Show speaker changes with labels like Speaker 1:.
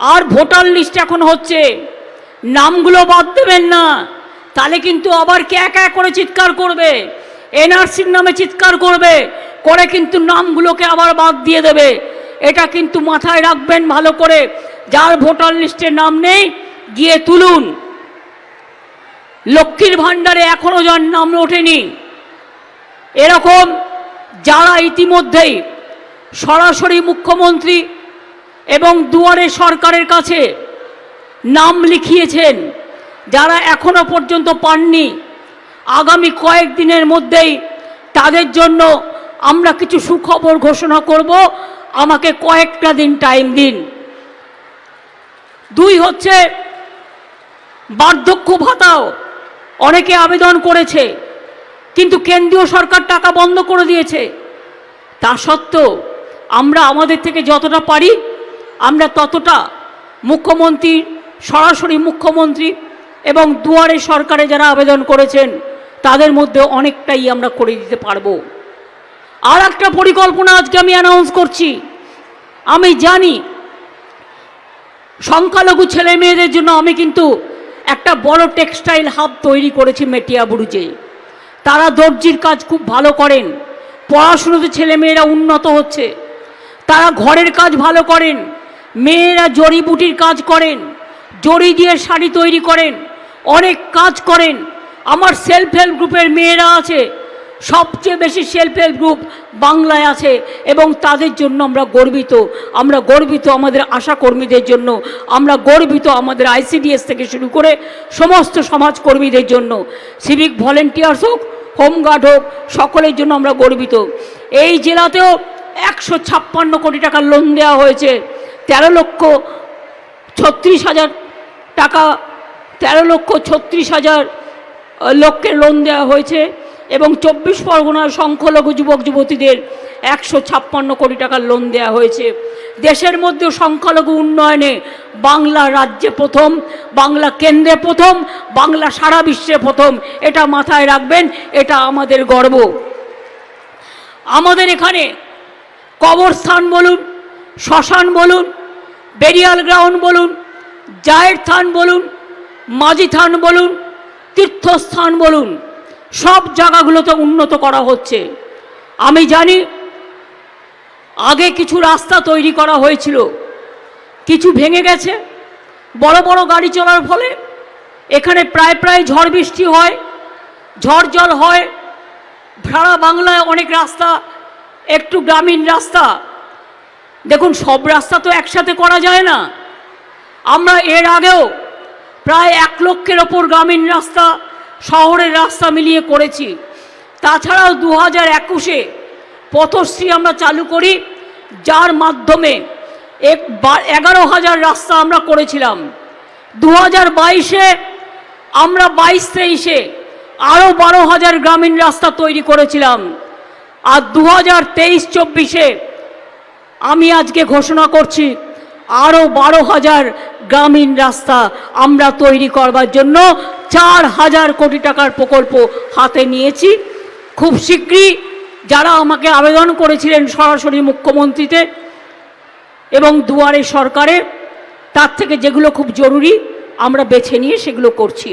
Speaker 1: আর voter list এখন হচ্ছে। নামগুলো বাদ দেবেন না। তাহলে কিন্তু আবার কে একা করে চিৎকার করবে? এনআরসির নামে চিৎকার করবে। করে কিন্তু নামগুলোকে আবার বাদ দিয়ে দেবে। এটা কিন্তু মাথায় রাখবেন ভালো করে। যার ভোটার লিস্টে নাম নেই, গিয়ে তুলুন। লক্ষ্মীর ভাণ্ডারে এখনও যার নাম ওঠেনি। এরকম যারা ইতিমধ্যেই সরাসরি মুখ্যমন্ত্রী এবং দুয়ারে সরকারের কাছে নাম লিখিয়েছেন, যারা এখনও পর্যন্ত পাননি, আগামী কয়েকদিনের মধ্যেই তাদের জন্য আমরা কিছু সুখবর ঘোষণা করব। আমাকে কয়েকটা দিন টাইম দিন। দুই হচ্ছে, বার্ধক্য ভাতাও অনেকে আবেদন করেছে, কিন্তু কেন্দ্রীয় সরকার টাকা বন্ধ করে দিয়েছে। তা সত্ত্বেও আমরা আমাদের থেকে যতটা পারি আমরা ততটা মুখ্যমন্ত্রী, সরাসরি মুখ্যমন্ত্রী এবং দুয়ারে সরকারে যারা আবেদন করেছেন, তাদের মধ্যে অনেকটাই আমরা করে দিতে পারব। আর একটা পরিকল্পনা আজকে আমি অ্যানাউন্স করছি। আমি জানি সংখ্যালঘু ছেলে মেয়েদের জন্য আমি কিন্তু একটা বড় টেক্সটাইল হাব তৈরি করেছি মেটিয়াবুরুজে তারা দর্জির কাজ খুব ভালো করেন। পড়াশুনোতে ছেলে মেয়েরা উন্নত হচ্ছে। তারা ঘরের কাজ ভালো করেন। মেয়েরা জড়িবুটির কাজ করেন, জড়ি দিয়ে শাড়ি তৈরি করেন, অনেক কাজ করেন। আমার সেলফ হেল্প গ্রুপের মেয়েরা আছে, সবচেয়ে বেশি সেলফ হেল্প গ্রুপ বাংলায় আছে এবং তাদের জন্য আমরা গর্বিত। আমরা গর্বিত আমাদের আশা কর্মীদের জন্য, আমরা গর্বিত আমাদের আইসিডিএস থেকে শুরু করে সমস্ত সমাজকর্মীদের জন্য। সিভিক ভলেন্টিয়ার্স হোক হোমগার্ড হোক, সকলের জন্য আমরা গর্বিত। এই জেলাতেও একশো ছাপ্পান্ন কোটি টাকার লোন দেওয়া হয়েছে। তেরো লক্ষ ছত্রিশ হাজার টাকা, তেরো লক্ষ ছত্রিশ হাজার লোককে লোন দেওয়া হয়েছে এবং চব্বিশ পরগনার সংখ্যালঘু যুবক যুবতীদের একশো ছাপ্পান্ন কোটি টাকার লোন দেওয়া হয়েছে। দেশের মধ্যে সংখ্যালঘু উন্নয়নে বাংলা রাজ্যে প্রথম, বাংলা কেন্দ্রে প্রথম, বাংলা সারা বিশ্বে প্রথম। এটা মাথায় রাখবেন, এটা আমাদের গর্ব। আমাদের এখানে কবরস্থান বলুন, শ্মশান বলুন বেরিয়াল গ্রাউন্ড বলুন, জায়ের থান বলুন, মাঝি থান বলুন, তীর্থস্থান বলুন, সব জায়গাগুলোতে উন্নত করা হচ্ছে। আমি জানি আগে কিছু রাস্তা তৈরি করা হয়েছিল, কিছু ভেঙে গেছে, বড় বড় গাড়ি চলার ফলে এখানে প্রায় প্রায় ঝড় বৃষ্টি হয়, ঝড় জল হয়, ভাড়া বাংলায় অনেক রাস্তা, একটু গ্রামীণ রাস্তা দেখুন, সব রাস্তা তো একসাথে করা যায় না। আমরা এর আগেও প্রায় এক লক্ষের ওপর গ্রামীণ রাস্তা, শহরের রাস্তা মিলিয়ে করেছি। তাছাড়াও দু হাজার একুশে পথশ্রী আমরা চালু করি, যার মাধ্যমে এক এগারো হাজার রাস্তা আমরা করেছিলাম। দু হাজার বাইশে আমরা বাইশ তেইশে আরও বারো হাজার গ্রামীণ রাস্তা তৈরি করেছিলাম। আর দু হাজার তেইশ চব্বিশে আমি আজকে ঘোষণা করছি আরও বারো হাজার গ্রামীণ রাস্তা আমরা তৈরি করবার জন্য চার হাজার কোটি টাকার প্রকল্প হাতে নিয়েছি। খুব শীঘ্রই যারা আমাকে আবেদন করেছিলেন সরাসরি মুখ্যমন্ত্রীতে এবং দুয়ারে সরকারে, তার থেকে যেগুলো খুব জরুরি আমরা বেছে নিয়ে সেগুলো করছি।